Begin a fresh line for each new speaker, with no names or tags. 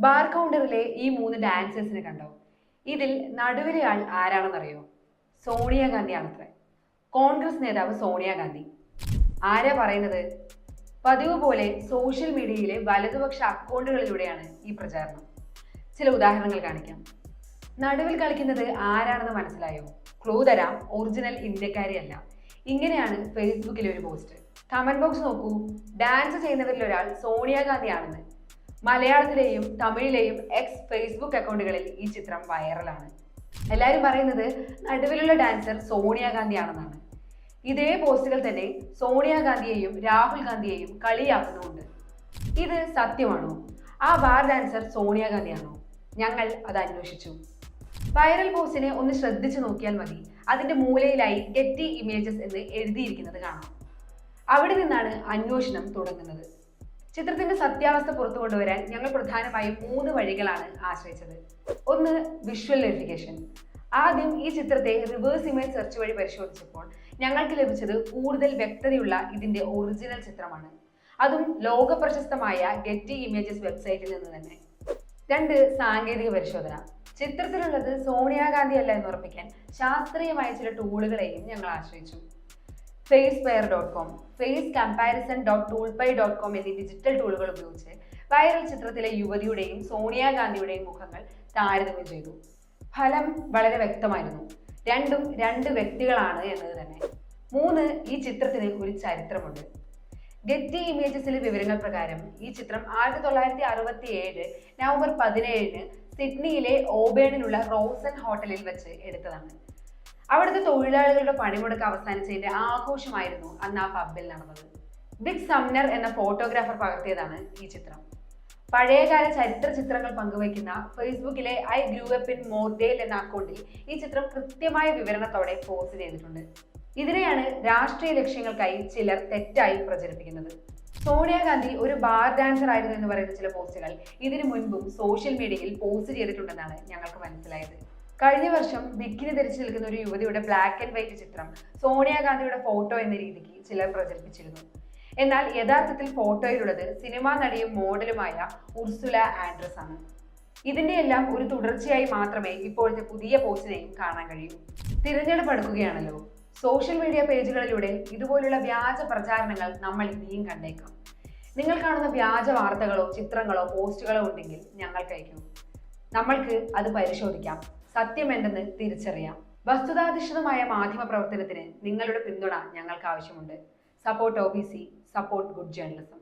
Bar കൗണ്ടറിലെ ഈ മൂന്ന് ഡാൻസേഴ്സിനെ കണ്ടോ? ഇതിൽ നടുവിലെ ആൾ ആരാണെന്നറിയോ അത്ര കോൺഗ്രസ് നേതാവ് സോണിയാഗാന്ധി ആരാ പറയുന്നത്? പതിവ് പോലെ സോഷ്യൽ മീഡിയയിലെ വലതുപക്ഷ അക്കൗണ്ടുകളിലൂടെയാണ് ഈ പ്രചാരണം. ചില ഉദാഹരണങ്ങൾ കാണിക്കാം. നടുവിൽ കളിക്കുന്നത് ആരാണെന്ന് മനസ്സിലായോ? ക്ലൂ തരാം. ഒറിജിനൽ ഇന്ത്യക്കാരിയല്ല. ഇങ്ങനെയാണ് ഫേസ്ബുക്കിലെ ഒരു പോസ്റ്റ് കമന്റ് ബോക്സ് നോക്കൂ. ഡാൻസ് ചെയ്യുന്നവരിൽ ഒരാൾ സോണിയാഗാന്ധിയാണെന്ന് മലയാളത്തിലെയും തമിഴിലെയും എക്സ് ഫേസ്ബുക്ക് അക്കൗണ്ടുകളിൽ ഈ ചിത്രം വൈറലാണ്. എല്ലാവരും പറയുന്നത് നടുവിലുള്ള ഡാൻസർ സോണിയാഗാന്ധിയാണെന്നാണ് ഇതേ പോസ്റ്റുകൾ തന്നെ സോണിയാഗാന്ധിയെയും രാഹുൽ ഗാന്ധിയെയും കളിയാക്കുന്നുണ്ട് ഇത് സത്യമാണോ? ആ ബാർ ഡാൻസർ സോണിയാഗാന്ധിയാണോ ഞങ്ങൾ അത് അന്വേഷിച്ചു. വൈറൽ പോസ്റ്റിനെ ഒന്ന് ശ്രദ്ധിച്ചു നോക്കിയാൽ മതി. അതിന്റെ മൂലയിലായി ഗെറ്റി ഇമേജസ് എന്ന് എഴുതിയിരിക്കുന്നത് കാണാം. അവിടെ നിന്നാണ് അന്വേഷണം തുടങ്ങുന്നത്. ചിത്രത്തിന്റെ സത്യാവസ്ഥ പുറത്തു കൊണ്ടുവരാൻ ഞങ്ങൾ പ്രധാനമായും മൂന്ന് വഴികളാണ് ആശ്രയിച്ചത്. ഒന്ന് വിഷ്വൽ വെരിഫിക്കേഷൻ ആദ്യം ഈ ചിത്രത്തെ റിവേഴ്സ് ഇമേജ് സെർച്ച് വഴി പരിശോധിച്ചപ്പോൾ ഞങ്ങൾക്ക് ലഭിച്ചത് കൂടുതൽ വ്യക്തതയുള്ള ഇതിന്റെ ഒറിജിനൽ ചിത്രമാണ്. അതും ലോക പ്രശസ്തമായ ഗെറ്റി ഇമേജസ് വെബ്സൈറ്റിൽ നിന്ന് തന്നെ. രണ്ട് സാങ്കേതിക പരിശോധന. ചിത്രത്തിലുള്ളത് സോണിയാഗാന്ധി അല്ല എന്ന് ഉറപ്പിക്കാൻ ശാസ്ത്രീയമായ ചില ടൂളുകളെയും ഞങ്ങൾ ആശ്രയിച്ചു. Face pair dot com face comparison dot tool pie dot com എന്നീ ഡിജിറ്റൽ ടൂളുകൾ ഉപയോഗിച്ച് വൈറൽ ചിത്രത്തിലെ യുവതിയുടെയും സോണിയാഗാന്ധിയുടെയും മുഖങ്ങൾ താരതമ്യം ചെയ്തു. ഫലം വളരെ വ്യക്തമായിരുന്നു. രണ്ടും രണ്ട് വ്യക്തികളാണ് എന്നത് തന്നെ. മൂന്ന് ഈ ചിത്രത്തിന് ഒരു ചരിത്രമുണ്ട്. ഗെറ്റി ഇമേജസിലെ വിവരങ്ങൾ പ്രകാരം ഈ ചിത്രം ആയിരത്തി തൊള്ളായിരത്തി അറുപത്തി ഏഴ് നവംബർ പതിനേഴിന് സിഡ്നിയിലെ ഓബേണിലുള്ള റോസൻ ഹോട്ടലിൽ വെച്ച് എടുത്തതാണ്. അവിടുത്തെ തൊഴിലാളികളുടെ പണിമുടക്ക് അവസാനിച്ചതിന്റെ ആഘോഷമായിരുന്നു അന്ന് ആ പബ്ബിൽ നടന്നത്. ബിഗ് സംനർ എന്ന ഫോട്ടോഗ്രാഫർ പകർത്തിയതാണ് ഈ ചിത്രം. പഴയകാല ചരിത്ര ചിത്രങ്ങൾ പങ്കുവയ്ക്കുന്ന ഫേസ്ബുക്കിലെ I grew up in Mordale എന്ന അക്കൗണ്ടിൽ ഈ ചിത്രം കൃത്യമായ വിവരണത്തോടെ പോസ്റ്റ് ചെയ്തിട്ടുണ്ട്. ഇതിനെയാണ് രാഷ്ട്രീയ ലക്ഷ്യങ്ങൾക്കായി ചിലർ തെറ്റായി പ്രചരിപ്പിക്കുന്നത്. സോണിയാഗാന്ധി ഒരു ബാർ ഡാൻസർ ആയിരുന്നു എന്ന് പറയുന്ന ചില പോസ്റ്റുകൾ ഇതിനു മുൻപും സോഷ്യൽ മീഡിയയിൽ പോസ്റ്റ് ചെയ്തിട്ടുണ്ടെന്നാണ് ഞങ്ങൾക്ക് മനസ്സിലായത്. കഴിഞ്ഞ വർഷം ബിക്കിനി ധരിച്ചു നിൽക്കുന്ന ഒരു യുവതിയുടെ ബ്ലാക്ക് ആൻഡ് വൈറ്റ് ചിത്രം സോണിയാഗാന്ധിയുടെ ഫോട്ടോ എന്ന രീതിക്ക് ചിലർ പ്രചരിപ്പിച്ചിരുന്നു. എന്നാൽ യഥാർത്ഥത്തിൽ ഫോട്ടോയിലുള്ളത് സിനിമാ നടിയും മോഡലുമായ ഉർസുല ആൻഡ്രസ് ആണ്. ഇതിന്റെ എല്ലാം ഒരു തുടർച്ചയായി മാത്രമേ ഇപ്പോഴത്തെ പുതിയ പോസ്റ്റിനെയും കാണാൻ കഴിയൂ. തിരഞ്ഞെടുപ്പ് അടുക്കുകയാണല്ലോ. സോഷ്യൽ മീഡിയ പേജുകളിലൂടെ ഇതുപോലുള്ള വ്യാജ പ്രചാരണങ്ങൾ നമ്മൾ ഇനിയും കണ്ടേക്കാം. നിങ്ങൾ കാണുന്ന വ്യാജ വാർത്തകളോ ചിത്രങ്ങളോ പോസ്റ്റുകളോ ഉണ്ടെങ്കിൽ ഞങ്ങൾക്ക് നമ്മൾക്ക് അത് പരിശോധിക്കാം. സത്യം എന്തെന്ന് തിരിച്ചറിയാം. വസ്തുതാധിഷ്ഠിതമായ മാധ്യമ പ്രവർത്തനത്തിന് നിങ്ങളുടെ പിന്തുണ ഞങ്ങൾക്ക് ആവശ്യമുണ്ട്. Support O B C support good journalism.